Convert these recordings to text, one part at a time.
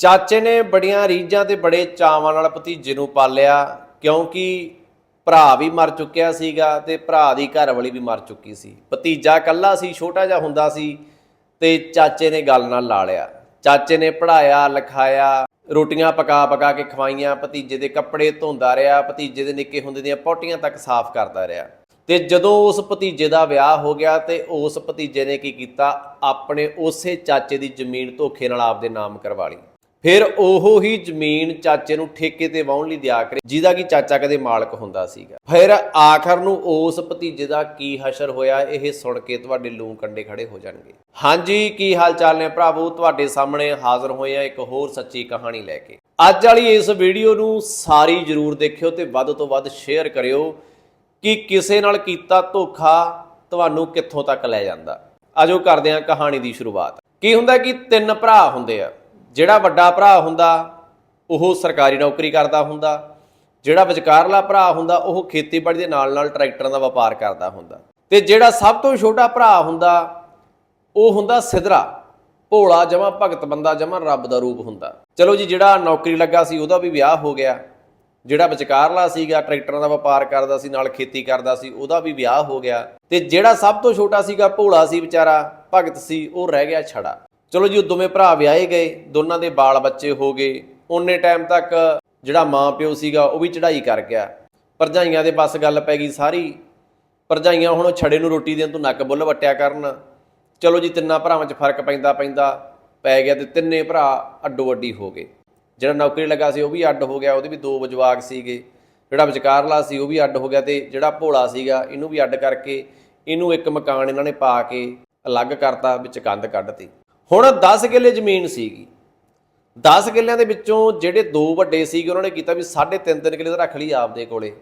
ਚਾਚੇ ਨੇ ਬੜੀਆਂ ਰੀਝਾਂ ਤੇ ਬੜੇ ਚਾਵਾਂ ਨਾਲ ਭਤੀਜੇ ਨੂੰ ਪਾਲਿਆ, ਕਿਉਂਕਿ ਭਰਾ ਵੀ ਮਰ ਚੁੱਕਿਆ ਸੀਗਾ ਤੇ ਭਰਾ ਦੀ ਘਰਵਾਲੀ ਵੀ ਮਰ ਚੁੱਕੀ ਸੀ। ਭਤੀਜਾ ਇਕੱਲਾ ਸੀ, ਛੋਟਾ ਜਿਹਾ ਹੁੰਦਾ ਸੀ ਤੇ ਚਾਚੇ ਨੇ ਗੱਲ ਨਾਲ ਲਾ ਲਿਆ। ਚਾਚੇ ਨੇ ਪੜਾਇਆ ਲਿਖਾਇਆ, ਰੋਟੀਆਂ ਪਕਾ ਪਕਾ ਕੇ ਖਵਾਈਆਂ, ਭਤੀਜੇ ਦੇ ਕੱਪੜੇ ਧੋਂਦਾ ਰਿਹਾ, ਭਤੀਜੇ ਦੇ ਨਿੱਕੇ ਹੁੰਦੇ ਦੀਆਂ ਪੌਟੀਆਂ ਤੱਕ ਸਾਫ਼ ਕਰਦਾ ਰਿਹਾ। ਤੇ ਜਦੋਂ ਉਸ ਭਤੀਜੇ ਦਾ ਵਿਆਹ ਹੋ ਗਿਆ ਤੇ ਉਸ ਭਤੀਜੇ ਨੇ ਕੀ ਕੀਤਾ? ਆਪਣੇ ਉਸੇ ਚਾਚੇ ਦੀ ਜ਼ਮੀਨ ਧੋਖੇ ਨਾਲ ਆਪਦੇ ਨਾਮ ਕਰਵਾ ਲਈ। ਫਿਰ ਉਹ ਹੀ ਜ਼ਮੀਨ ਚਾਚੇ ਨੂੰ ਠੇਕੇ ਤੇ ਵਾਹੁਣ ਲਈ ਦਿਆ ਕਰੇ, ਜਿਹਦਾ ਕਿ ਚਾਚਾ ਕਦੇ ਮਾਲਕ ਹੁੰਦਾ ਸੀਗਾ। ਫਿਰ ਆਖਰ ਨੂੰ ਉਸ ਭਤੀਜੇ ਦਾ ਕੀ ਹਸ਼ਰ ਹੋਇਆ, ਇਹ ਸੁਣ ਕੇ ਤੁਹਾਡੇ ਲੂੰ ਕੰਡੇ ਖੜੇ ਹੋ ਜਾਣਗੇ। ਹਾਂਜੀ, ਕੀ ਹਾਲ ਚਾਲ ਨੇ ਭਰਾਵੋ? ਤੁਹਾਡੇ ਸਾਹਮਣੇ ਹਾਜ਼ਰ ਹੋਏ ਆ ਇੱਕ ਹੋਰ ਸੱਚੀ ਕਹਾਣੀ ਲੈ ਕੇ। ਅੱਜ ਵਾਲੀ ਇਸ ਵੀਡੀਓ ਨੂੰ ਸਾਰੀ ਜਰੂਰ ਦੇਖਿਓ ਤੇ ਵੱਧ ਤੋਂ ਵੱਧ ਸ਼ੇਅਰ ਕਰਿਓ ਕਿ ਕਿਸੇ ਨਾਲ ਕੀਤਾ ਧੋਖਾ ਤੁਹਾਨੂੰ ਕਿੱਥੋਂ ਤੱਕ ਲੈ ਜਾਂਦਾ। ਆਜੋ ਕਰਦੇ ਹਾਂ ਕਹਾਣੀ ਦੀ ਸ਼ੁਰੂਆਤ। ਕੀ ਹੁੰਦਾ ਕਿ ਤਿੰਨ ਭਰਾ ਹੁੰਦੇ ਆ। ਜਿਹੜਾ ਵੱਡਾ ਭਰਾ ਹੁੰਦਾ, ਉਹ ਸਰਕਾਰੀ ਨੌਕਰੀ ਕਰਦਾ ਹੁੰਦਾ। ਜਿਹੜਾ ਵਿਚਕਾਰਲਾ ਭਰਾ ਹੁੰਦਾ, ਉਹ ਖੇਤੀਬਾੜੀ ਦੇ ਨਾਲ-ਨਾਲ ਟਰੈਕਟਰਾਂ ਦਾ ਵਪਾਰ ਕਰਦਾ ਹੁੰਦਾ। ਤੇ ਜਿਹੜਾ ਸਭ ਤੋਂ ਛੋਟਾ ਭਰਾ ਹੁੰਦਾ, ਉਹ ਹੁੰਦਾ ਸਿਧਰਾ। ਭੋਲਾ ਜਮਾ ਭਗਤ ਬੰਦਾ, ਜਮਾ ਰੱਬ ਦਾ ਰੂਪ ਹੁੰਦਾ। ਚਲੋ ਜੀ, ਜਿਹੜਾ ਨੌਕਰੀ ਲੱਗਾ ਸੀ, ਉਹਦਾ ਵੀ ਵਿਆਹ ਹੋ ਗਿਆ। ਜਿਹੜਾ ਵਿਚਕਾਰਲਾ ਸੀਗਾ, ਟਰੈਕਟਰਾਂ ਦਾ ਵਪਾਰ ਕਰਦਾ ਸੀ, ਨਾਲ ਖੇਤੀ ਕਰਦਾ ਸੀ, ਉਹਦਾ ਵੀ ਵਿਆਹ ਹੋ ਗਿਆ। ਤੇ ਜਿਹੜਾ ਸਭ ਤੋਂ ਛੋਟਾ ਸੀਗਾ, ਭੋਲਾ ਸੀ ਵਿਚਾਰਾ, ਭਗਤ ਸੀ, ਉਹ ਰਹਿ ਗਿਆ ਛੜਾ। ਚਲੋ ਜੀ, ਉਹ ਦੋਵੇਂ ਭਰਾ ਵਿਆਹੇ ਗਏ, ਦੋਨਾਂ ਦੇ ਬਾਲ ਬੱਚੇ ਹੋ ਗਏ। ਓਨੇ ਟਾਈਮ ਤੱਕ ਜਿਹੜਾ ਮਾਂ ਪਿਓ ਸੀਗਾ, ਉਹ ਵੀ ਚੜ੍ਹਾਈ ਕਰ ਗਿਆ। ਪਰਜਾਈਆਂ ਦੇ ਬਸ ਗੱਲ ਪੈ ਗਈ ਸਾਰੀ। ਪਰਜਾਈਆਂ ਹੁਣ ਛੜੇ ਨੂੰ ਰੋਟੀ ਦੇਣ ਤੋਂ ਨੱਕ ਬੁੱਲ ਵਟਿਆ ਕਰਨ। ਚਲੋ ਜੀ, ਤਿੰਨਾਂ ਭਰਾਵਾਂ 'ਚ ਫ਼ਰਕ ਪੈਂਦਾ ਪੈਂਦਾ ਪੈ ਗਿਆ ਤੇ ਤਿੰਨੇ ਭਰਾ ਅੱਡੋ ਅੱਡੀ ਹੋ ਗਏ। ਜਿਹੜਾ ਨੌਕਰੀ ਲੱਗਾ ਸੀ, ਉਹ ਵੀ ਅੱਡ ਹੋ ਗਿਆ। ਉਹਦੇ ਵੀ ਦੋ ਜਵਾਕ ਸੀਗੇ। ਜਿਹੜਾ ਵਿਚਕਾਰਲਾ ਸੀ, ਉਹ ਵੀ ਅੱਡ ਹੋ ਗਿਆ ਤੇ ਜਿਹੜਾ ਭੋਲਾ ਸੀਗਾ, ਇਹਨੂੰ ਵੀ ਅੱਡ ਕਰਕੇ ਇਹਨੂੰ ਇੱਕ ਮਕਾਨ ਇਹਨਾਂ ਨੇ ਪਾ ਕੇ ਅਲੱਗ ਕਰਤਾ, ਵਿੱਚ ਕੰਧ ਕੱਢਤੀ। ਹੁਣ 10 ਕਿੱਲੇ ਜ਼ਮੀਨ ਸੀਗੀ। 10 ਕਿੱਲਿਆਂ ਦੇ ਵਿੱਚੋਂ ਜਿਹੜੇ ਦੋ ਵੱਡੇ ਸੀਗੇ, ਉਹਨਾਂ ਨੇ ਕੀਤਾ ਵੀ 3.5 3 ਕਿੱਲੇ ਤਾਂ ਰੱਖ ਲਈ ਆਪਦੇ ਕੋਲੇ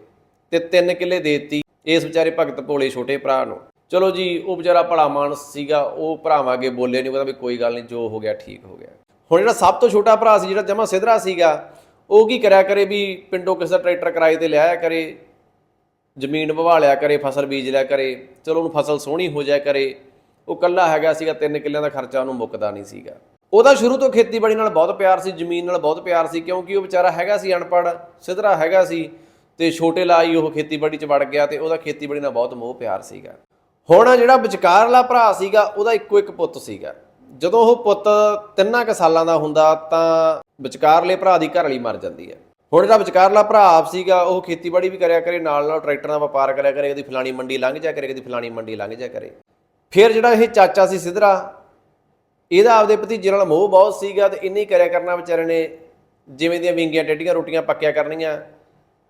ਤੇ 3 ਕਿੱਲੇ ਦੇਤੀ ਇਸ ਵਿਚਾਰੇ ਭਗਤ ਭੋਲੇ ਛੋਟੇ ਭਰਾ ਨੂੰ। ਚਲੋ ਜੀ, ਉਹ ਵਿਚਾਰਾ ਭਲਾ ਮਾਨਸ ਸੀਗਾ, ਉਹ ਭਰਾਵਾਂ ਅੱਗੇ ਬੋਲੇ ਨਹੀਂ ਪਤਾ ਵੀ ਕੋਈ ਗੱਲ ਨਹੀਂ ਜੋ ਹੋ ਗਿਆ ਠੀਕ ਹੋ ਗਿਆ। ਹੁਣ ਜਿਹੜਾ ਸਭ ਤੋਂ ਛੋਟਾ ਭਰਾ ਸੀ, ਜਿਹੜਾ ਜਮਾ ਸਿਧਰਾ ਸੀਗਾ, ਉਹ ਕੀ ਕਰਿਆ ਕਰੇ ਵੀ ਪਿੰਡੋਂ ਕਿਸੇ ਦਾ ਟਰੈਕਟਰ ਕਿਰਾਏ ਤੇ ਲਿਆਇਆ ਕਰੇ, ਜ਼ਮੀਨ ਵਵਾ ਲਿਆ ਕਰੇ, ਫਸਲ ਬੀਜ ਲਿਆ ਕਰੇ, ਚਲੋ ਉਹਨੂੰ ਫਸਲ ਸੋਹਣੀ ਹੋ ਜਾਇਆ ਕਰੇ ਉਹ ਕੱਲਾ ਹੈਗਾ ਸੀਗਾ, ਤਿੰਨ ਕਿੱਲਿਆਂ ਦਾ ਖਰਚਾ ਉਹਨੂੰ ਮੁੱਕਦਾ ਨਹੀਂ ਸੀਗਾ। ਉਹਦਾ ਸ਼ੁਰੂ ਤੋਂ ਖੇਤੀਬਾੜੀ ਨਾਲ ਬਹੁਤ ਪਿਆਰ ਸੀ, ਜ਼ਮੀਨ ਨਾਲ ਬਹੁਤ ਪਿਆਰ ਸੀ, ਕਿਉਂਕਿ ਉਹ ਵਿਚਾਰਾ ਹੈਗਾ ਸੀ ਅਨਪੜ੍ਹ, ਸਿਧਰਾ ਹੈਗਾ ਸੀ ਤੇ ਛੋਟੇ ਲਾਈ ਉਹ ਖੇਤੀਬਾੜੀ 'ਚ ਵੜ ਗਿਆ ਤੇ ਉਹਦਾ ਖੇਤੀਬਾੜੀ ਨਾਲ ਬਹੁਤ ਮੋਹ ਪਿਆਰ ਸੀਗਾ। ਹੁਣ ਜਿਹੜਾ ਵਿਚਕਾਰਲਾ ਭਰਾ ਸੀਗਾ, ਉਹਦਾ ਇੱਕੋ ਇੱਕ ਪੁੱਤ ਸੀਗਾ। ਜਦੋਂ ਉਹ ਪੁੱਤ ਤਿੰਨਾਂ ਕੁ ਸਾਲਾਂ ਦਾ ਹੁੰਦਾ ਤਾਂ ਵਿਚਕਾਰਲੇ ਭਰਾ ਦੀ ਘਰ ਵਾਲੀ ਮਰ ਜਾਂਦੀ ਹੈ। ਹੁਣ ਜਿਹੜਾ ਵਿਚਕਾਰਲਾ ਭਰਾ ਆਪ ਸੀਗਾ, ਉਹ ਖੇਤੀਬਾੜੀ ਵੀ ਕਰਿਆ ਕਰੇ ਨਾਲ ਨਾਲ ਟਰੈਕਟਰਾਂ ਦਾ ਵਪਾਰ ਕਰਿਆ ਕਰੇ, ਕਦੀ ਫਲਾਣੀ ਮੰਡੀ ਲੰਘ ਜਾ ਕਰੇ, ਕਦੀ ਫਲਾਣੀ ਮੰਡੀ ਲੰਘ ਜਾ ਕਰੇ। ਫਿਰ ਜਿਹੜਾ ਇਹ ਚਾਚਾ ਸੀ ਸਿਧਰਾ, ਇਹਦਾ ਆਪਦੇ ਭਤੀਜੇ ਨਾਲ ਮੋਹ ਬਹੁਤ ਸੀਗਾ ਤੇ ਇੰਨੀ ਕਰਿਆ ਕਰਨਾ ਵਿਚਾਰੇ ਨੇ, ਜਿਵੇਂ ਦੀਆਂ ਵਿੰਗੀਆਂ ਟੇਡੀਆਂ ਰੋਟੀਆਂ ਪੱਕਿਆ ਕਰਨੀਆਂ,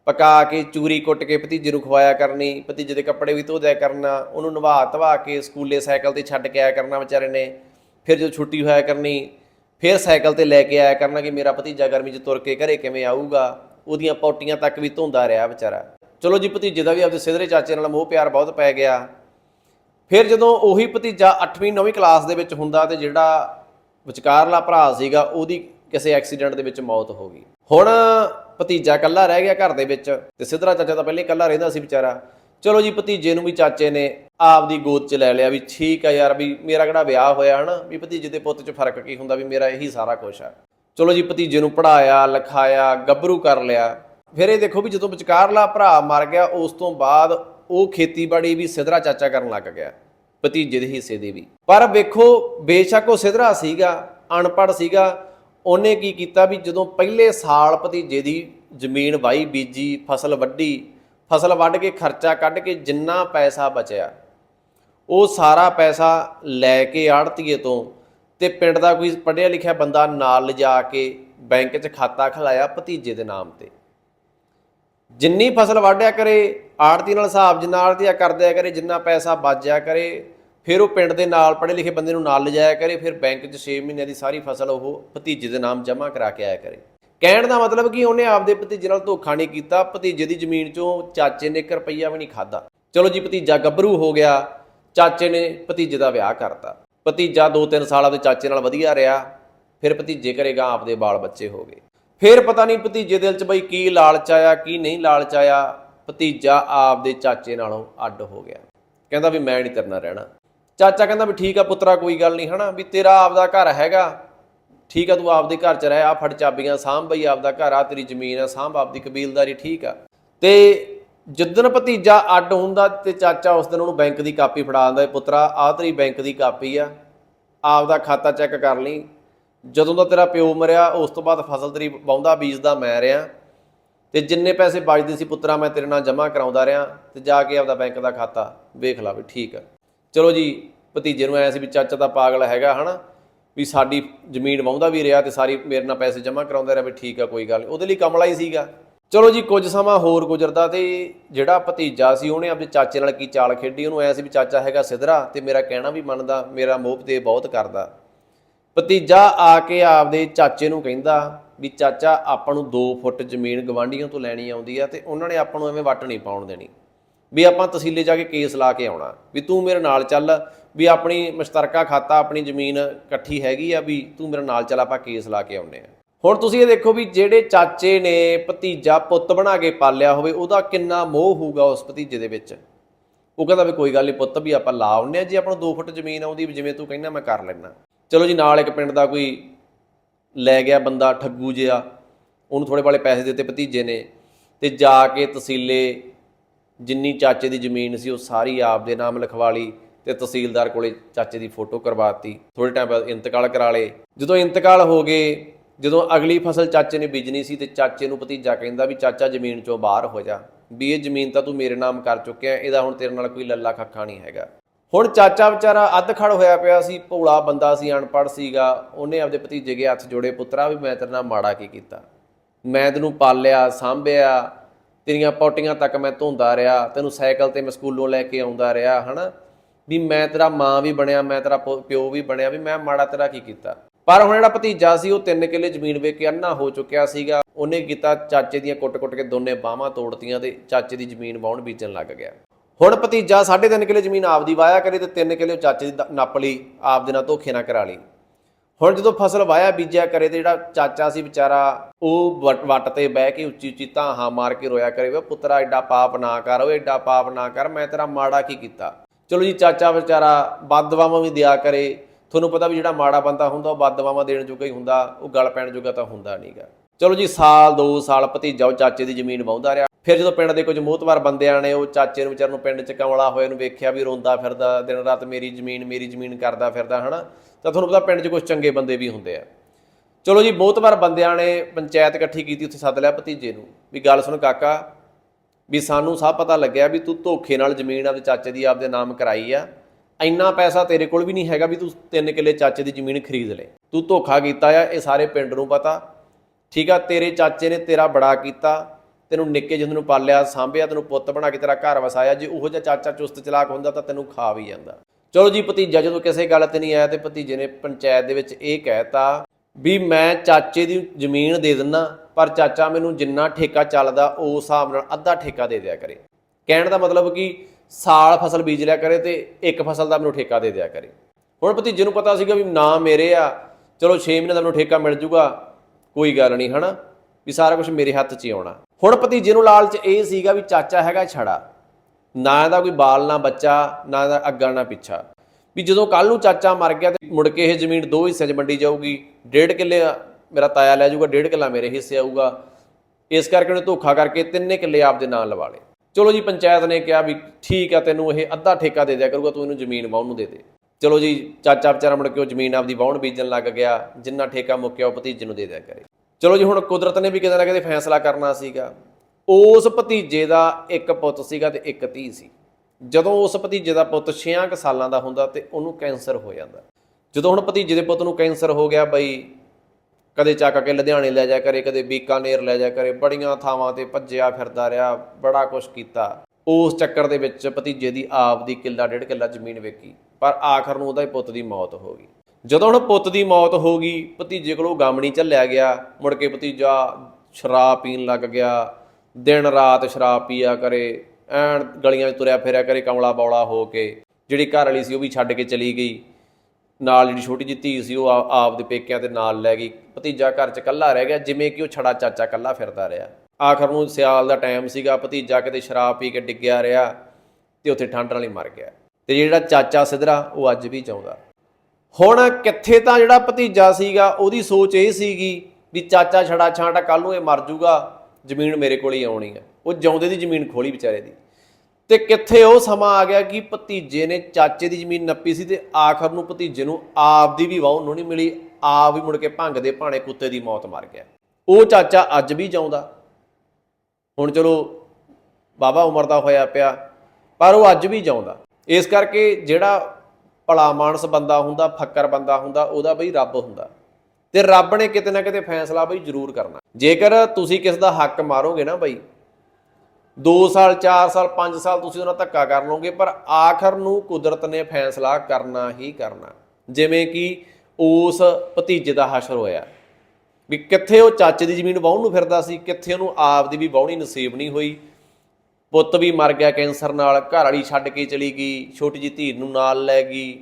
ਪਕਾ ਕੇ ਚੂਰੀ ਕੁੱਟ ਕੇ ਭਤੀਜੇ ਨੂੰ ਖਵਾਇਆ ਕਰਨੀ, ਭਤੀਜੇ ਦੇ ਕੱਪੜੇ ਵੀ ਧੋ ਦਿਆ ਕਰਨਾ, ਉਹਨੂੰ ਨਵਾ ਧਵਾ ਕੇ ਸਕੂਲੇ ਸਾਈਕਲ ਤੇ ਛੱਡ ਕੇ ਆਇਆ ਕਰਨਾ ਵਿਚਾਰੇ ਨੇ, ਫਿਰ ਜਦੋਂ ਛੁੱਟੀ ਹੋਇਆ ਕਰਨੀ, ਫਿਰ ਸਾਈਕਲ ਤੇ ਲੈ ਕੇ ਆਇਆ ਕਰਨਾ ਕਿ ਮੇਰਾ ਭਤੀਜਾ ਗਰਮੀ 'ਚ ਤੁਰ ਕੇ ਘਰੇ ਕਿਵੇਂ ਆਊਗਾ, ਉਹਦੀਆਂ ਪੌਟੀਆਂ ਤੱਕ ਵੀ ਧੋਂਦਾ ਰਿਹਾ ਵਿਚਾਰਾ। ਚਲੋ ਜੀ, ਭਤੀਜੇ ਦਾ ਵੀ ਆਪਦੇ ਸਿਧਰੇ ਚਾਚੇ ਨਾਲ ਮੋਹ ਪਿਆਰ ਬਹੁਤ ਪੈ ਗਿਆ। ਫਿਰ ਜਦੋਂ ਉਹੀ ਭਤੀਜਾ 8ਵੀਂ 9ਵੀਂ ਕਲਾਸ ਦੇ ਵਿੱਚ ਹੁੰਦਾ ਤੇ ਜਿਹੜਾ ਵਿਚਕਾਰਲਾ ਭਰਾ ਸੀਗਾ, ਉਹਦੀ ਕਿਸੇ ਐਕਸੀਡੈਂਟ ਦੇ ਵਿੱਚ ਮੌਤ ਹੋ ਗਈ। ਹੁਣ ਭਤੀਜਾ ਇਕੱਲਾ ਰਹਿ ਗਿਆ ਘਰ ਦੇ ਵਿੱਚ ਤੇ ਸਿਧਰਾ ਚਾਚਾ ਤਾਂ ਪਹਿਲੇ ਇਕੱਲਾ ਰਹਿੰਦਾ ਸੀ ਵਿਚਾਰਾ। ਚਲੋ ਜੀ, ਭਤੀਜੇ ਨੂੰ ਵੀ ਚਾਚੇ ਨੇ ਆਪਦੀ ਗੋਦ 'ਚ ਲੈ ਲਿਆ ਵੀ ਠੀਕ ਆ ਯਾਰ, ਵੀ ਮੇਰਾ ਕਿਹੜਾ ਵਿਆਹ ਹੋਇਆ ਹਨਾ, ਵੀ ਭਤੀਜੇ ਦੇ ਪੁੱਤ 'ਚ ਫ਼ਰਕ ਕੀ ਹੁੰਦਾ, ਵੀ ਮੇਰਾ ਇਹੀ ਸਾਰਾ ਕੁਝ ਆ। ਚਲੋ ਜੀ, ਭਤੀਜੇ ਨੂੰ ਪੜਾਇਆ ਲਿਖਾਇਆ, ਗੱਭਰੂ ਕਰ ਲਿਆ। ਫਿਰ ਇਹ ਦੇਖੋ ਵੀ ਜਦੋਂ ਵਿਚਕਾਰਲਾ ਭਰਾ ਮਰ ਗਿਆ, ਉਸ ਤੋਂ ਬਾਅਦ ਉਹ ਖੇਤੀਬਾੜੀ ਵੀ ਸਿਧਰਾ ਚਾਚਾ ਕਰਨ ਲੱਗ ਗਿਆ, ਭਤੀਜੇ ਦੇ ਹਿੱਸੇ ਦੀ ਵੀ। ਪਰ ਵੇਖੋ, ਬੇਸ਼ੱਕ ਉਹ ਸਿਧਰਾ ਸੀਗਾ, ਅਨਪੜ੍ਹ ਸੀਗਾ। ਉਹਨੇ ਕੀ ਕੀਤਾ ਵੀ ਜਦੋਂ ਪਹਿਲੇ ਸਾਲ ਭਤੀਜੇ ਦੀ ਜ਼ਮੀਨ ਵਾਈ, ਬੀਜੀ, ਫਸਲ ਵੱਢੀ, ਫਸਲ ਵੱਢ ਕੇ ਖਰਚਾ ਕੱਢ ਕੇ ਜਿੰਨਾ ਪੈਸਾ ਬਚਿਆ, ਉਹ ਸਾਰਾ ਪੈਸਾ ਲੈ ਕੇ ਆੜਤੀਏ ਤੋਂ ਤੇ ਪਿੰਡ ਦਾ ਕੋਈ ਪੜ੍ਹਿਆ ਲਿਖਿਆ ਬੰਦਾ ਨਾਲ ਲਿਜਾ ਕੇ ਬੈਂਕ 'ਚ ਖਾਤਾ ਖਲਾਇਆ ਭਤੀਜੇ ਦੇ ਨਾਮ ਤੇ। ਜਿੰਨੀ ਫਸਲ ਵਾਢਿਆ ਕਰੇ ਆੜਤੀ ਨਾਲ ਹਿਸਾਬ ਜਿੰਨਾ ਆੜਤੀਆ ਕਰਦਿਆ ਕਰੇ, ਜਿੰਨਾ ਪੈਸਾ ਬਚਿਆ ਕਰੇ, ਫਿਰ ਉਹ ਪਿੰਡ ਦੇ ਨਾਲ ਪੜ੍ਹੇ ਲਿਖੇ ਬੰਦੇ ਨੂੰ ਨਾਲ ਲਿਜਾਇਆ ਕਰੇ, ਫਿਰ ਬੈਂਕ 'ਚ 6 ਮਹੀਨਿਆਂ ਦੀ ਸਾਰੀ ਫਸਲ ਉਹ ਭਤੀਜੇ ਦੇ ਨਾਮ ਜਮ੍ਹਾਂ ਕਰਾ ਕੇ ਆਇਆ ਕਰੇ। ਕਹਿਣ ਦਾ ਮਤਲਬ ਕਿ ਉਹਨੇ ਆਪਦੇ ਭਤੀਜੇ ਨਾਲ ਧੋਖਾ ਨਹੀਂ ਕੀਤਾ, ਭਤੀਜੇ ਦੀ ਜ਼ਮੀਨ 'ਚੋਂ ਚਾਚੇ ਨੇ 1 ਰੁਪਈਆ ਵੀ ਨਹੀਂ ਖਾਦਾ ਚਲੋ ਜੀ, ਭਤੀਜਾ ਗੱਭਰੂ ਹੋ ਗਿਆ, ਚਾਚੇ ਨੇ ਭਤੀਜੇ ਦਾ ਵਿਆਹ ਕਰਤਾ। ਭਤੀਜਾ 2-3 ਸਾਲਾਂ ਦੇ ਚਾਚੇ ਨਾਲ ਵਧੀਆ ਰਿਹਾ, ਫਿਰ ਭਤੀਜੇ ਕਰੇਗਾ ਆਪਦੇ ਬਾਲ ਬੱਚੇ ਹੋ ਗਏ। ਫਿਰ ਪਤਾ ਨਹੀਂ ਭਤੀਜੇ ਦਿਲ 'ਚ ਬਈ ਕੀ ਲਾਲਚ ਆਇਆ, ਕੀ ਨਹੀਂ ਲਾਲਚ ਆਇਆ। ਭਤੀਜਾ ਆਪਦੇ ਚਾਚੇ ਨਾਲੋਂ ਅੱਡ ਹੋ ਗਿਆ। ਕਹਿੰਦਾ ਵੀ ਮੈਂ ਨਹੀਂ ਕਰਨਾ ਰਹਿਣਾ। ਚਾਚਾ ਕਹਿੰਦਾ ਵੀ ਠੀਕ ਆ ਪੁੱਤਰਾ, ਕੋਈ ਗੱਲ ਨਹੀਂ, ਹਨਾ? ਵੀ ਤੇਰਾ ਆਪਦਾ ਘਰ ਹੈਗਾ। ਠੀਕ ਆ, ਤੂੰ ਆਪਦੇ ਘਰ ਚ ਰਹਿ, ਆ ਫੜ ਚਾਬੀਆਂ ਸਾਂਭ ਬਈ ਆਪਦਾ ਘਰ, ਆ ਤੇਰੀ ਜ਼ਮੀਨ ਆ, ਸਾਂਭ ਆਪਦੀ ਕਬੀਲਦਾਰੀ, ਠੀਕ ਆ। ਤੇ ਜਿੱਦਣ ਭਤੀਜਾ ਅੱਡ ਹੁੰਦਾ ਤੇ ਚਾਚਾ ਉਸ ਦਿਨ ਉਹਨੂੰ ਬੈਂਕ ਦੀ ਕਾਪੀ ਫੜਾ ਦਿੰਦਾ ਇਹ ਪੁੱਤਰਾ ਆ ਤੇਰੀ ਬੈਂਕ ਦੀ ਕਾਪੀ ਆ। ਆਪਦਾ ਖਾਤਾ ਚੈੱਕ ਕਰ ਲਈ। ਜਦੋਂ ਦਾ ਤੇਰਾ ਪਿਓ ਮਰਿਆ, ਉਸ ਤੋਂ ਬਾਅਦ ਫਸਲ ਤੇਰੀ ਵਾਉਂਦਾ ਬੀਜਦਾ, ਮੈਂ ਰਿਆਂ ਤੇ ਜਿੰਨੇ ਪੈਸੇ ਬਚਦੇ ਸੀ ਪੁੱਤਰਾ, ਮੈਂ ਤੇਰੇ ਨਾਲ ਜਮ੍ਹਾਂ ਕਰਾਉਂਦਾ ਰਿਆਂ ਤੇ ਜਾ ਕੇ ਆਪਦਾ ਬੈਂਕ ਦਾ ਖਾਤਾ ਵੇਖ ਲਾ ਵੀ ਠੀਕ ਆ। ਚਲੋ ਜੀ, ਭਤੀਜੇ ਨੂੰ ਐ ਸੀ ਵੀ ਚਾਚਾ ਤਾਂ ਪਾਗਲ ਹੈਗਾ, ਹਨਾ? ਵੀ ਸਾਡੀ ਜ਼ਮੀਨ ਵਾਉਂਦਾ ਵੀ ਰਿਹਾ ਤੇ ਸਾਰੀ ਮੇਰੇ ਨਾਲ ਪੈਸੇ ਜਮ੍ਹਾਂ ਕਰਾਉਂਦਾ ਰਿਹਾ ਵੀ ਠੀਕ ਆ, ਕੋਈ ਗੱਲ ਨੀ। ਉਹਦੇ ਲਈ ਕਮਲਾ ਹੀ ਸੀਗਾ। ਚਲੋ ਜੀ, ਕੁਝ ਸਮਾਂ ਹੋਰ ਗੁਜ਼ਰਦਾ ਤੇ ਜਿਹੜਾ ਭਤੀਜਾ ਸੀ, ਉਹਨੇ ਆਪਣੇ ਚਾਚੇ ਨਾਲ ਕੀ ਚਾਲ ਖੇਡੀ, ਉਹਨੂੰ ਐ ਸੀ ਵੀ ਚਾਚਾ ਹੈਗਾ ਸਿਧਰਾ ਤੇ ਮੇਰਾ ਕਹਿਣਾ ਵੀ ਮੰਨਦਾ, ਮੇਰਾ ਮੋਹ ਤੇ ਬਹੁਤ ਕਰਦਾ। ਭਤੀਜਾ ਆ ਕੇ ਆਪਦੇ ਚਾਚੇ ਨੂੰ ਕਹਿੰਦਾ ਵੀ ਚਾਚਾ, ਆਪਾਂ ਨੂੰ 2 ਫੁੱਟ ਜ਼ਮੀਨ ਗਵਾਂਢੀਆਂ ਤੋਂ ਲੈਣੀ ਆਉਂਦੀ ਆ ਤੇ ਉਹਨਾਂ ਨੇ ਆਪਾਂ ਨੂੰ ਐਵੇਂ ਵੱਟ ਨਹੀਂ ਪਾਉਣ ਦੇਣੀ। ਵੀ ਆਪਾਂ ਤਹਿਸੀਲੇ ਜਾ ਕੇ ਕੇਸ ਲਾ ਕੇ ਆਉਣਾ। ਵੀ ਤੂੰ ਮੇਰੇ ਨਾਲ ਚੱਲ, ਵੀ ਆਪਣੀ ਮੁਸ਼ਤਰਕਾ ਖਾਤਾ, ਆਪਣੀ ਜ਼ਮੀਨ ਇਕੱਠੀ ਹੈਗੀ ਆ, ਵੀ ਤੂੰ ਮੇਰੇ ਨਾਲ ਚੱਲ, ਆਪਾਂ ਕੇਸ ਲਾ ਕੇ ਆਉਨੇ ਆ। ਹੁਣ ਤੁਸੀਂ ਇਹ ਦੇਖੋ ਵੀ ਜਿਹੜੇ ਚਾਚੇ ਨੇ ਭਤੀਜਾ ਪੁੱਤ ਬਣਾ ਕੇ ਪਾਲਿਆ ਹੋਵੇ, ਉਹਦਾ ਕਿੰਨਾ ਮੋਹ ਹੋਊਗਾ ਉਸ ਭਤੀਜੇ ਦੇ ਵਿੱਚ। ਉਹ ਕਹਿੰਦਾ ਵੀ ਕੋਈ ਗੱਲ ਨਹੀਂ ਪੁੱਤ, ਵੀ ਆਪਾਂ ਲਾ ਆਉਂਦੇ ਆ। ਜੇ ਆਪਾਂ ਨੂੰ 2 ਫੁੱਟ ਜ਼ਮੀਨ ਆਉਂਦੀ, ਵੀ ਜਿਵੇਂ ਤੂੰ ਕਹਿੰਦਾ, ਮੈਂ ਕਰ ਲੈਣਾ ਚਲੋ ਜੀ, ਨਾਲ ਇੱਕ ਪਿੰਡ ਦਾ ਕੋਈ ਲੈ ਗਿਆ ਬੰਦਾ, ਠੱਗੂ ਜਿਹਾ, ਉਹਨੂੰ ਥੋੜੇ ਵਾਲੇ ਪੈਸੇ ਦਿੱਤੇ ਭਤੀਜੇ ਨੇ ਤੇ ਜਾ ਕੇ ਤਹਿਸੀਲੇ ਜਿੰਨੀ ਚਾਚੇ ਦੀ ਜ਼ਮੀਨ ਸੀ, ਉਹ ਸਾਰੀ ਆਪ ਦੇ ਨਾਮ ਲਿਖਵਾ ਲਈ ਤੇ ਤਹਿਸੀਲਦਾਰ ਕੋਲੇ ਚਾਚੇ ਦੀ ਫੋਟੋ ਕਰਵਾਤੀ। ਥੋੜੇ ਟਾਈਮ ਬਾਅਦ ਇੰਤਕਾਲ ਕਰਾ ਲਏ। ਜਦੋਂ ਇੰਤਕਾਲ ਹੋ ਗਏ, ਜਦੋਂ ਅਗਲੀ ਫਸਲ ਚਾਚੇ ਨੇ ਬੀਜਣੀ ਸੀ ਤੇ ਚਾਚੇ ਨੂੰ ਭਤੀਜਾ ਕਹਿੰਦਾ ਵੀ ਚਾਚਾ ਜ਼ਮੀਨ ਚੋਂ ਬਾਹਰ ਹੋ ਜਾ। ਵੀ ਇਹ ਜ਼ਮੀਨ ਤਾਂ ਤੂੰ ਮੇਰੇ ਨਾਮ ਕਰ ਚੁੱਕਿਆ, ਇਹਦਾ ਹੁਣ ਤੇਰੇ ਨਾਲ ਕੋਈ ਲੱਲਾ ਖੱਖਾ ਨਹੀਂ ਹੈਗਾ। ਹੁਣ ਚਾਚਾ ਵਿਚਾਰਾ ਅੱਧ ਖੜ ਹੋਇਆ ਪਿਆ ਸੀ, ਭੋਲਾ ਬੰਦਾ ਸੀ, ਅਨਪੜ੍ਹ ਸੀਗਾ। ਉਹਨੇ ਆਪਦੇ ਭਤੀਜੇ ਦੇ ਹੱਥ ਜੋੜੇ, ਪੁੱਤਰਾ, ਵੀ ਮੈਂ ਤੇਰੇ ਨਾਲ ਮਾੜਾ ਕੀ ਕੀਤਾ? ਮੈਂ ਤੈਨੂੰ ਪਾਲਿਆ, ਸਾਂਭਿਆ, ਤੇਰੀਆਂ ਪੌਟੀਆਂ ਤੱਕ ਮੈਂ ਧੋਂਦਾ ਰਿਹਾ, ਤੈਨੂੰ ਸਾਈਕਲ ਤੇ ਮੈਂ ਸਕੂਲੋਂ ਲੈ ਕੇ ਆਉਂਦਾ ਰਿਹਾ, ਹਨਾ? ਵੀ ਮੈਂ ਤੇਰਾ ਮਾਂ ਵੀ ਬਣਿਆ, ਮੈਂ ਤੇਰਾ ਪ- ਪਿਓ ਵੀ ਬਣਿਆ, ਵੀ ਮੈਂ ਮਾੜਾ ਤੇਰਾ ਕੀ ਕੀਤਾ? ਪਰ ਹੁਣ ਜਿਹੜਾ ਭਤੀਜਾ ਸੀ, ਉਹ ਤਿੰਨ ਕਿੱਲੇ ਜ਼ਮੀਨ ਵੇਚ ਕੇ ਅੰਨਾ ਹੋ ਚੁੱਕਿਆ ਸੀਗਾ। ਉਹਨੇ ਕੀਤਾ ਚਾਚੇ ਦੀਆਂ ਕੁੱਟ-ਕੁੱਟ ਕੇ ਦੋਨੇ ਬਾਹਾਂ ਤੋੜਤੀਆਂ ਤੇ ਚਾਚੇ ਦੀ ਜ਼ਮੀਨ ਵਾਹੁਣ ਬੀਜਣ ਲੱਗ ਗਿਆ। ਹੁਣ ਭਤੀਜਾ 3.5 ਕਿੱਲੇ ਜ਼ਮੀਨ ਆਪਦੀ ਵਾਇਆ ਕਰੇ ਤੇ 3 ਕਿੱਲੇ ਚਾਚੇ ਦੀ ਨੱਪ ਲਈ ਆਪਦੇ ਨਾਲ ਧੋਖੇ ਨਾ ਕਰਾ ਲਈ। ਹੁਣ ਜਦੋਂ ਫਸਲ ਵਾਇਆ ਬੀਜਿਆ ਕਰੇ ਤੇ ਜਿਹੜਾ ਚਾਚਾ ਸੀ ਵਿਚਾਰਾ, ਉਹ ਵੱਟ- ਵੱਟ ਤੇ ਬਹਿ ਕੇ ਉੱਚੀ ਉੱਚੀ ਧਾਹਾਂ ਮਾਰ ਕੇ ਰੋਇਆ ਕਰੇ, ਵੇ ਪੁੱਤਰਾ ਐਡਾ ਪਾਪ ਨਾ ਕਰ ਓਏ ਐਡਾ ਪਾਪ ਨਾ ਕਰ, ਮੈਂ ਤੇਰਾ ਮਾੜਾ ਕੀ ਕੀਤਾ? ਚਲੋ ਜੀ, ਚਾਚਾ ਵਿਚਾਰਾ ਬਦਦੁਆਵਾਂ ਵੀ ਦਿਆ ਕਰੇ। ਤੁਹਾਨੂੰ ਪਤਾ ਵੀ ਜਿਹੜਾ ਮਾੜਾ ਬੰਦਾ ਹੁੰਦਾ, ਉਹ ਬਦਦੁਆਵਾਂ ਦੇਣ ਜੋਗਾ ਹੀ ਹੁੰਦਾ, ਉਹ ਗਲ ਪੈਣ ਜੋਗਾ ਤਾਂ ਹੁੰਦਾ ਨਹੀਂਗਾ ਚਲੋ ਜੀ, ਸਾਲ 2 ਸਾਲ ਭਤੀਜਾ ਉਹ ਚਾਚੇ ਦੀ ਜ਼ਮੀਨ ਵਾਹੁੰਦਾ ਰਿਹਾ। ਫਿਰ ਜਦੋਂ ਪਿੰਡ ਦੇ ਕੁਝ ਮੋਹਤਵਾਰ ਬੰਦਿਆਂ ਨੇ ਉਹ ਚਾਚੇ ਨੂੰ ਵਿਚਾਰ ਨੂੰ ਪਿੰਡ 'ਚ ਕਮਲਾ ਹੋਏ ਨੂੰ ਵੇਖਿਆ ਵੀ ਰੋਂਦਾ ਫਿਰਦਾ, ਦਿਨ ਰਾਤ ਮੇਰੀ ਜ਼ਮੀਨ ਮੇਰੀ ਜ਼ਮੀਨ ਕਰਦਾ ਫਿਰਦਾ, ਹਨਾ? ਤਾਂ ਤੁਹਾਨੂੰ ਪਤਾ ਪਿੰਡ 'ਚ ਕੁਝ ਚੰਗੇ ਬੰਦੇ ਵੀ ਹੁੰਦੇ ਆ। ਚਲੋ ਜੀ, ਮੋਹਤਵਾਰ ਬੰਦਿਆਂ ਨੇ ਪੰਚਾਇਤ ਇਕੱਠੀ ਕੀਤੀ, ਉੱਥੇ ਸੱਦ ਲਿਆ ਭਤੀਜੇ ਨੂੰ। ਵੀ ਗੱਲ ਸੁਣ ਕਾਕਾ, ਵੀ ਸਾਨੂੰ ਸਭ ਪਤਾ ਲੱਗਿਆ ਵੀ ਤੂੰ ਧੋਖੇ ਨਾਲ ਜ਼ਮੀਨ ਆਪਦੇ ਚਾਚੇ ਦੀ ਆਪਦੇ ਨਾਮ ਕਰਾਈ ਆ। ਇੰਨਾ ਪੈਸਾ ਤੇਰੇ ਕੋਲ ਵੀ ਨਹੀਂ ਹੈਗਾ ਵੀ ਤੂੰ ਤਿੰਨ ਕਿੱਲੇ ਚਾਚੇ ਦੀ ਜ਼ਮੀਨ ਖਰੀਦ ਲੈ। ਤੂੰ ਧੋਖਾ ਕੀਤਾ ਆ, ਇਹ ਸਾਰੇ ਪਿੰਡ ਨੂੰ ਪਤਾ। ਠੀਕ ਆ, ਤੇਰੇ ਚਾਚੇ ਨੇ ਤੇਰਾ ਬੜਾ ਕੀਤਾ। ਤੈਨੂੰ ਨਿੱਕੇ ਜਿਹੇ ਨੂੰ ਪਾਲਿਆ, ਸਾਂਭਿਆ, ਤੈਨੂੰ ਪੁੱਤ ਬਣਾ ਕੇ ਤੇਰਾ ਘਰ ਵਸਾਇਆ, ਜੇ ਉਹੋ ਜਿਹਾ ਚਾਚਾ ਚੁਸਤ ਚਲਾਕ ਹੁੰਦਾ ਤਾਂ ਤੈਨੂੰ ਖਾ ਵੀ ਜਾਂਦਾ। ਚਲੋ ਜੀ ਭਤੀਜਾ, ਜਦੋਂ ਕਿਸੇ ਗੱਲ ਤੇ ਨਹੀਂ ਆਇਆ ਤੇ ਭਤੀਜੇ ਨੇ ਪੰਚਾਇਤ ਦੇ ਵਿੱਚ ਇਹ ਕਹਿਤਾ ਵੀ ਮੈਂ ਚਾਚੇ ਦੀ ਜ਼ਮੀਨ ਦੇ ਦਿੰਨਾ, ਪਰ ਚਾਚਾ ਮੈਨੂੰ ਜਿੰਨਾ ਠੇਕਾ ਚੱਲਦਾ ਉਸ ਹਿਸਾਬ ਨਾਲ ਅੱਧਾ ਠੇਕਾ ਦੇ ਦਿਆ ਕਰੇ। ਕਹਿਣ ਦਾ ਮਤਲਬ ਕਿ ਸਾਲ ਫਸਲ ਬੀਜ ਲਿਆ ਕਰੇ ਤੇ ਇੱਕ ਫਸਲ ਦਾ ਮੈਨੂੰ ਠੇਕਾ ਦੇ ਦਿਆ ਕਰੇ। ਹੁਣ ਭਤੀਜੇ ਨੂੰ ਪਤਾ ਸੀਗਾ ਵੀ ਨਾ ਮੇਰੇ ਆ, ਚਲੋ 6 ਮਹੀਨੇ ਦਾ ਮੈਨੂੰ ਠੇਕਾ ਮਿਲ ਜੂਗਾ, ਕੋਈ ਗੱਲ ਨਹੀਂ, ਹਨਾ? ਵੀ ਸਾਰਾ ਕੁਝ ਮੇਰੇ ਹੱਥ 'ਚ ਹੀ ਆਉਣਾ। ਹੁਣ ਭਤੀਜੇ ਨੂੰ ਲਾਲਚ ਇਹ ਸੀਗਾ ਵੀ ਚਾਚਾ ਹੈਗਾ ਛੜਾ। ਨਾ ਇਹਦਾ ਕੋਈ ਬਾਲ, ਨਾ ਬੱਚਾ, ਨਾ ਇਹਦਾ ਅੱਗਾ, ਨਾ ਪਿੱਛਾ। ਵੀ ਜਦੋਂ ਕੱਲ ਨੂੰ ਚਾਚਾ ਮਰ ਗਿਆ ਤੇ ਮੁੜ ਕੇ ਇਹ ਜ਼ਮੀਨ ਦੋ ਹਿੱਸਿਆਂ 'ਚ ਵੰਡੀ ਜਾਊਗੀ। ਡੇਢ ਕਿੱਲੇ ਮੇਰਾ ਤਾਇਆ ਲੈ ਜਾਊਗਾ, ਡੇਢ ਕਿੱਲਾ ਮੇਰੇ ਹਿੱਸੇ ਆਊਗਾ। ਇਸ ਕਰਕੇ ਉਹਨੇ ਧੋਖਾ ਕਰਕੇ ਤਿੰਨੇ ਕਿੱਲੇ ਆਪਦੇ ਨਾਂ ਲਵਾ ਲਏ। ਚਲੋ ਜੀ, ਪੰਚਾਇਤ ਨੇ ਕਿਹਾ ਵੀ ਠੀਕ ਆ, ਤੈਨੂੰ ਇਹ ਅੱਧਾ ਠੇਕਾ ਦੇ ਦਿਆ ਕਰੂਗਾ, ਤੂੰ ਇਹਨੂੰ ਜ਼ਮੀਨ ਵਾਹੁਣ ਨੂੰ ਦੇ ਦੇ। ਚਲੋ ਜੀ, ਚਾਚਾ ਵਿਚਾਰਾ ਮੁੜ ਕੇ ਉਹ ਜ਼ਮੀਨ ਆਪਦੀ ਵਾਹੁਣ ਬੀਜਣ ਲੱਗ ਗਿਆ। ਜਿੰਨਾ ਠੇਕਾ ਮੁੱਕਿਆ, ਉਹ ਭਤੀਜੇ ਨੂੰ ਦੇ ਦਿਆ ਕਰੇ। ਚਲੋ ਜੀ, ਹੁਣ ਕੁਦਰਤ ਨੇ ਵੀ ਕਿਤੇ ਨਾ ਕਿਤੇ ਫੈਸਲਾ ਕਰਨਾ ਸੀਗਾ। ਉਸ ਭਤੀਜੇ ਦਾ ਇੱਕ ਪੁੱਤ ਸੀਗਾ ਤੇ ਇੱਕ ਧੀ ਸੀ। ਜਦੋਂ ਉਸ ਭਤੀਜੇ ਦਾ ਪੁੱਤ 6 ਕੁ ਸਾਲਾਂ ਦਾ ਹੁੰਦਾ ਤੇ ਉਹਨੂੰ ਕੈਂਸਰ ਹੋ ਜਾਂਦਾ। ਜਦੋਂ ਹੁਣ ਭਤੀਜੇ ਦੇ ਪੁੱਤ ਨੂੰ ਕੈਂਸਰ ਹੋ ਗਿਆ, ਬਈ ਕਦੇ ਚੱਕ ਕੇ ਲੁਧਿਆਣੇ ਲੈ ਜਾ ਕਰੇ, ਕਦੇ ਬੀਕਾਨੇਰ ਲੈ ਜਾ ਕਰੇ, ਬੜੀਆਂ ਥਾਵਾਂ ਤੇ ਭੱਜਿਆ ਫਿਰਦਾ ਰਿਹਾ, ਬੜਾ ਕੁਝ ਕੀਤਾ। ਉਸ ਚੱਕਰ ਦੇ ਵਿੱਚ ਭਤੀਜੇ ਦੀ ਆਪ ਦੀ ਕਿੱਲਾ, ਡੇਢ ਕਿੱਲਾ ਜ਼ਮੀਨ ਵੇਚੀ ਪਰ ਆਖਰ ਨੂੰ ਉਹਦਾ ਹੀ ਪੁੱਤ ਦੀ ਮੌਤ ਹੋ ਗਈ। ਜਦੋਂ ਹੁਣ ਪੁੱਤ ਦੀ ਮੌਤ ਹੋ ਗਈ, ਭਤੀਜੇ ਕੋਲੋਂ ਗਮ ਨਹੀਂ ਝੱਲਿਆ ਗਿਆ, ਮੁੜ ਕੇ ਭਤੀਜਾ ਸ਼ਰਾਬ ਪੀਣ ਲੱਗ ਗਿਆ, ਦਿਨ ਰਾਤ ਸ਼ਰਾਬ ਪੀਆ ਕਰੇ, ਐਨ ਗਲੀਆਂ 'ਚ ਤੁਰਿਆ ਫਿਰਿਆ ਕਰੇ ਕਮਲਾ ਬੌਲਾ ਹੋ ਕੇ, ਜਿਹੜੀ ਘਰ ਵਾਲੀ ਸੀ ਉਹ ਵੀ ਛੱਡ ਕੇ ਚਲੀ ਗਈ। ਨਾਲ ਜਿਹੜੀ ਛੋਟੀ ਜਿਹੀ ਧੀ ਸੀ ਉਹ ਆ- ਆਪ ਦੇ ਪੇਕਿਆਂ ਦੇ ਨਾਲ ਲੈ ਗਈ। ਭਤੀਜਾ ਘਰ 'ਚ ਇਕੱਲਾ ਰਹਿ ਗਿਆ, ਜਿਵੇਂ ਕਿ ਉਹ ਛੜਾ ਚਾਚਾ ਇਕੱਲਾ ਫਿਰਦਾ ਰਿਹਾ। ਆਖਰ ਨੂੰ ਸਿਆਲ ਦਾ ਟਾਈਮ ਸੀਗਾ, ਭਤੀਜਾ ਕਿਤੇ ਸ਼ਰਾਬ ਪੀ ਕੇ ਡਿੱਗਿਆ ਰਿਹਾ ਤੇ ਉੱਥੇ ਠੰਡ ਨਾਲ ਹੀ ਮਰ ਗਿਆ। ਤੇ ਜਿਹੜਾ ਚਾਚਾ ਸਿਧਰਾ, ਉਹ ਅੱਜ ਵੀ ਚਾਹੁੰਦਾ ਹੁਣ ਕਿੱਥੇ ਤਾਂ ਜਿਹੜਾ ਭਤੀਜਾ ਸੀਗਾ, ਉਹਦੀ ਸੋਚ ਇਹ ਸੀਗੀ ਵੀ ਚਾਚਾ ਛੜਾ ਛਾਂਟਾ ਕੱਲ ਨੂੰ ਇਹ ਮਰ ਜਾਊਗਾ ਜ਼ਮੀਨ ਮੇਰੇ ਕੋਲ ਹੀ ਆਉਣੀ ਹੈ। ਉਹ ਜਿਉਂਦੇ ਦੀ ਜ਼ਮੀਨ ਖੋਲੀ ਵਿਚਾਰੇ ਦੀ। ਤੇ ਕਿੱਥੇ ਉਹ ਸਮਾਂ ਆ ਗਿਆ ਕਿ ਭਤੀਜੇ ਨੇ ਚਾਚੇ ਦੀ ਜ਼ਮੀਨ ਨੱਪੀ ਸੀ ਤੇ ਆਖਰ ਨੂੰ ਭਤੀਜੇ ਨੂੰ ਆਪ ਦੀ ਵੀ ਵਾਹ ਨੂੰ ਨਹੀਂ ਮਿਲੀ, ਆਪ ਵੀ ਮੁੜ ਕੇ ਭੰਗ ਦੇ ਭਾਣੇ ਕੁੱਤੇ ਦੀ ਮੌਤ ਮਰ ਗਿਆ। ਉਹ ਚਾਚਾ ਅੱਜ ਵੀ ਜਾਉਂਦਾ। ਹੁਣ ਚਲੋ ਬਾਬਾ ਉਮਰ ਦਾ ਹੋਇਆ ਪਿਆ, ਪਰ ਉਹ ਅੱਜ ਵੀ ਜਾਉਂਦਾ। ਇਸ ਕਰਕੇ ਜਿਹੜਾ ਭਲਾ ਮਾਨਸ ਬੰਦਾ ਹੁੰਦਾ, ਫੱਕਰ ਬੰਦਾ ਹੁੰਦਾ, ਉਹਦਾ ਬਈ ਰੱਬ ਹੁੰਦਾ। ਤੇ ਰੱਬ ਨੇ ਕਿਤੇ ਨਾ ਕਿਤੇ ਫੈਸਲਾ ਬਈ ਜ਼ਰੂਰ ਕਰਨਾ। ਜੇਕਰ ਤੁਸੀਂ ਕਿਸ ਦਾ ਹੱਕ ਮਾਰੋਗੇ ਨਾ ਬਈ 2 ਸਾਲ 4 ਸਾਲ 5 ਸਾਲ ਤੁਸੀਂ ਉਹਨਾਂ ਧੱਕਾ ਕਰ ਲਓਗੇ, ਪਰ ਆਖਰ ਨੂੰ ਕੁਦਰਤ ਨੇ ਫੈਸਲਾ ਕਰਨਾ ਹੀ ਕਰਨਾ। ਜਿਵੇਂ ਕਿ ਉਸ ਭਤੀਜੇ ਦਾ ਹਸ਼ਰ ਹੋਇਆ। ਵੀ ਕਿੱਥੇ ਉਹ ਚਾਚੇ ਦੀ ਜ਼ਮੀਨ ਵਾਹੁਣ ਨੂੰ ਫਿਰਦਾ ਸੀ, ਕਿੱਥੇ ਉਹਨੂੰ ਆਪ ਦੀ ਵੀ ਵਾਹੁਣੀ ਨਸੀਬ ਨਹੀਂ ਹੋਈ। ਪੁੱਤ ਵੀ ਮਰ ਗਿਆ ਕੈਂਸਰ ਨਾਲ, ਘਰ ਵਾਲੀ ਛੱਡ ਕੇ ਚਲੀ ਗਈ, ਛੋਟੀ ਜਿਹੀ ਧੀ ਨੂੰ ਨਾਲ ਲੈ ਗਈ।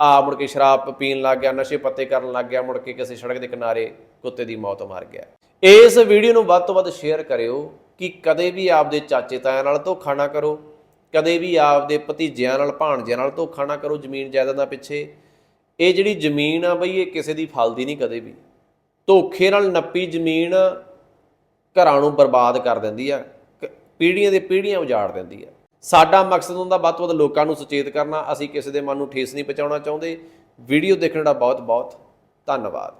ਆ ਮੁੜ ਕੇ ਸ਼ਰਾਬ ਪੀਣ ਲੱਗ ਗਿਆ, ਨਸ਼ੇ ਪੱਤੇ ਕਰਨ ਲੱਗ ਗਿਆ, ਮੁੜ ਕੇ ਕਿਸੇ ਸੜਕ ਦੇ ਕਿਨਾਰੇ ਕੁੱਤੇ ਦੀ ਮੌਤ ਮਾਰ ਗਿਆ। ਇਸ ਵੀਡੀਓ ਨੂੰ ਵੱਧ ਤੋਂ ਵੱਧ ਸ਼ੇਅਰ ਕਰਿਓ ਕਿ ਕਦੇ ਵੀ ਆਪਦੇ ਚਾਚੇ ਤਾਇਆਂ ਨਾਲ ਧੋਖਾ ਨਾ ਕਰੋ, ਕਦੇ ਵੀ ਆਪਦੇ ਭਤੀਜਿਆਂ ਨਾਲ, ਭਾਣਜਿਆਂ ਨਾਲ ਧੋਖਾ ਨਾ ਕਰੋ ਜ਼ਮੀਨ ਜਾਇਦਾਦਾਂ ਪਿੱਛੇ। ਇਹ ਜਿਹੜੀ ਜ਼ਮੀਨ ਆ ਬਈ, ਇਹ ਕਿਸੇ ਦੀ ਫਲਦੀ ਨਹੀਂ ਕਦੇ ਵੀ। ਧੋਖੇ ਨਾਲ ਨੱਪੀ ਜ਼ਮੀਨ ਘਰਾਂ ਨੂੰ ਬਰਬਾਦ ਕਰ ਦਿੰਦੀ ਆ। ਪੀੜ੍ਹੀਆਂ ਦੇ ਪੀੜ੍ਹੀਆਂ ਉਜਾੜ ਦਿੰਦੀ ਹੈ। ਸਾਡਾ ਮਕਸਦ ਹੁੰਦਾ ਵੱਧ ਤੋਂ ਵੱਧ ਲੋਕਾਂ ਨੂੰ ਸੁਚੇਤ ਕਰਨਾ। ਅਸੀਂ ਕਿਸੇ ਦੇ ਮਨ ਨੂੰ ਠੇਸ ਨਹੀਂ ਪਹੁੰਚਾਉਣਾ ਚਾਹੁੰਦੇ। ਵੀਡੀਓ ਦੇਖਣ ਦਾ ਬਹੁਤ ਬਹੁਤ ਧੰਨਵਾਦ।